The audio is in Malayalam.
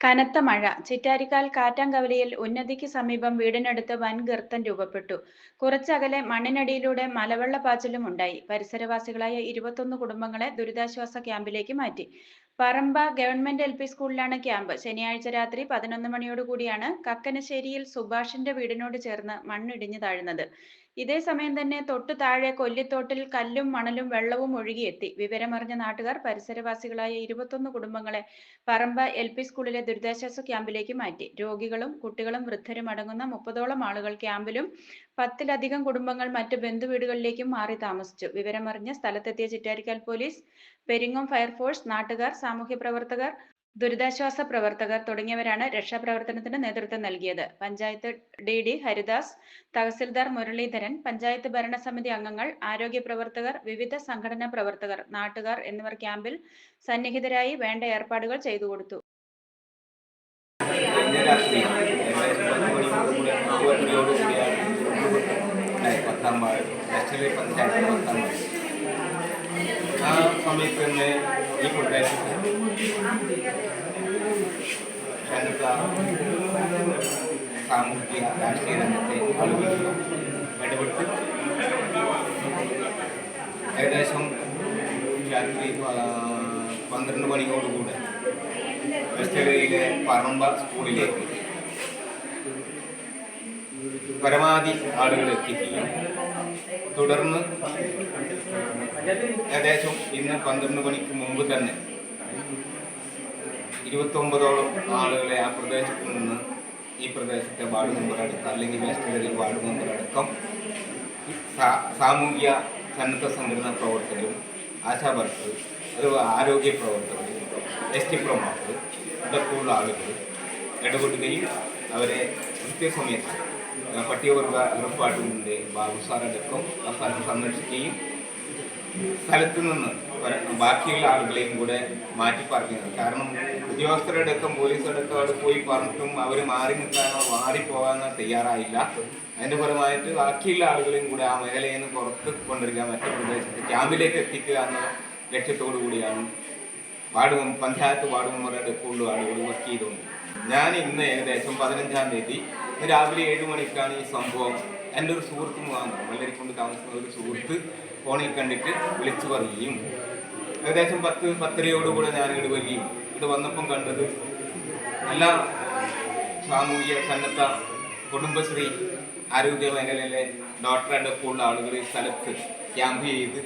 കനത്ത മഴ. ചിറ്റാരിക്കാൽ കാറ്റാങ്കവലിയിൽ ഉന്നതിക്ക് സമീപം വീടിനടുത്ത് വൻ ഗർത്തം രൂപപ്പെട്ടു. കുറച്ചകലെ മണ്ണിനടിയിലൂടെ മലവെള്ളപ്പാച്ചിലും ഉണ്ടായി. പരിസരവാസികളായ ഇരുപത്തൊന്ന് കുടുംബങ്ങളെ ദുരിതാശ്വാസ ക്യാമ്പിലേക്ക് മാറ്റി. പറമ്പ ഗവൺമെന്റ് എൽ പി സ്കൂളിലാണ് ക്യാമ്പ്. ശനിയാഴ്ച രാത്രി പതിനൊന്ന് മണിയോടുകൂടിയാണ് കക്കനശ്ശേരിയിൽ സുഭാഷിന്റെ വീടിനോട് ചേർന്ന് മണ്ണിടിഞ്ഞു താഴുന്നത്. ഇതേ സമയം തന്നെ തൊട്ടു താഴെ കൊല്ലിത്തോട്ടിൽ കല്ലും മണലും വെള്ളവും ഒഴുകിയെത്തി. വിവരമറിഞ്ഞ നാട്ടുകാർ പരിസരവാസികളായ ഇരുപത്തൊന്ന് കുടുംബങ്ങളെ പറമ്പ എൽ പി സ്കൂളിലെ ദുരിതാശ്വാസ ക്യാമ്പിലേക്ക് മാറ്റി. രോഗികളും കുട്ടികളും വൃദ്ധരും അടങ്ങുന്ന മുപ്പതോളം ആളുകൾ ക്യാമ്പിലും പത്തിലധികം കുടുംബങ്ങൾ മറ്റ് ബന്ധുവീടുകളിലേക്കും മാറി താമസിച്ചു. വിവരമറിഞ്ഞ് സ്ഥലത്തെത്തിയ ചിറ്റാരിക്കാൽ പോലീസ് പെരിങ്ങോം ഫയർഫോഴ്സ് നാട്ടുകാർ സാമൂഹ്യ പ്രവർത്തകർ ദുരിതാശ്വാസ പ്രവർത്തകർ തുടങ്ങിയവരാണ് രക്ഷാപ്രവർത്തനത്തിന് നേതൃത്വം നൽകിയത്. പഞ്ചായത്ത് ഡി ഡി ഹരിദാസ് തഹസിൽദാർ മുരളീധരൻ പഞ്ചായത്ത് ഭരണസമിതി അംഗങ്ങൾ ആരോഗ്യ പ്രവർത്തകർ വിവിധ സംഘടനാ പ്രവർത്തകർ നാട്ടുകാർ എന്നിവർ ക്യാമ്പിൽ സന്നിഹിതരായി വേണ്ട ഏർപ്പാടുകൾ ചെയ്തു കൊടുത്തു. പത്ത് വാർഡ് പഞ്ചായത്ത് പത്താം വാർഡ് ആ സമയത്ത് തന്നെ ഈ പ്രദേശത്ത് കനത്ത സാമൂഹിക രാഷ്ട്രീയ രംഗത്തെ ആളുകൾ ഇടപെട്ട് ഏകദേശം രാത്രി പന്ത്രണ്ട് മണിയോടുകൂടെ വെസ്റ്റലയിലെ പറമ്പ സ്കൂളിലേക്ക് പരമാവധി ആളുകൾ എത്തിക്കുകയും തുടർന്ന് ഏകദേശം ഇന്ന് പന്ത്രണ്ട് മണിക്ക് മുമ്പ് തന്നെ ഇരുപത്തൊമ്പതോളം ആളുകളെ ആ പ്രദേശത്ത് നിന്ന് ഈ പ്രദേശത്തെ വാർഡ് മെമ്പറടക്കം അല്ലെങ്കിൽ വെസ്റ്റലയിൽ വാർഡ് മെമ്പറടക്കം സാമൂഹ്യ സന്നദ്ധ സംഘടനാ പ്രവർത്തകരും ആശാ വർക്കർ അതുപോലെ ആരോഗ്യ പ്രവർത്തകർ എസ് ടി പ്രമാർക്ക് ഇതൊക്കെയുള്ള ആളുകൾ ഇടപെടുകയും അവരെ കൃത്യസമയത്ത് പട്ടികവർഗ ഉറപ്പാട്ടുകൊണ്ട് ബാബു സാറടക്കം ആ സ്ഥലം സന്ദർശിക്കുകയും സ്ഥലത്ത് നിന്ന് ബാക്കിയുള്ള ആളുകളെയും കൂടെ മാറ്റി പറഞ്ഞത് കാരണം ഉദ്യോഗസ്ഥരടക്കം പോലീസടക്കം അവിടെ പോയി പറഞ്ഞിട്ടും അവർ മാറി നിൽക്കാനോ മാറിപ്പോകാനോ തയ്യാറായില്ല. അതിന്റെ ഫലമായിട്ട് ബാക്കിയുള്ള ആളുകളെയും കൂടെ ആ മേഖലയിൽ നിന്ന് പുറത്ത് കൊണ്ടുവരിക മറ്റു പ്രദേശത്ത് ക്യാമ്പിലേക്ക് എത്തിക്കുക എന്ന ലക്ഷ്യത്തോടു കൂടിയാണ് വാർഡ് പഞ്ചായത്ത് വാർഡ് മെമ്പറുടെ കൂടുതൽ ആളുകൾ വർക്ക് ചെയ്തുകൊണ്ട് ഞാൻ ഇന്ന് ഏകദേശം പതിനഞ്ചാം തീയതി ഇന്ന് രാവിലെ ഏഴ് മണിക്കാണ് ഈ സംഭവം. എന്റെ ഒരു സുഹൃത്ത് മുഖാന്തരം വെള്ളരിക്കൊണ്ട് താമസിക്കുന്ന ഒരു സുഹൃത്ത് ഫോണിൽ കണ്ടിട്ട് വിളിച്ചു പറയുകയും ഏകദേശം പത്ത് പത്തരയോടുകൂടെ ഞാൻ ഇവിടെ വരികയും ഇത് വന്നപ്പം കണ്ടത് നല്ല സാമൂഹിക സന്നദ്ധ കുടുംബശ്രീ ആരോഗ്യ മേഖലയിലെ ഡോക്ടറുടെ ഉള്ള ആളുകൾ സ്ഥലത്ത് ക്യാമ്പ് ചെയ്ത്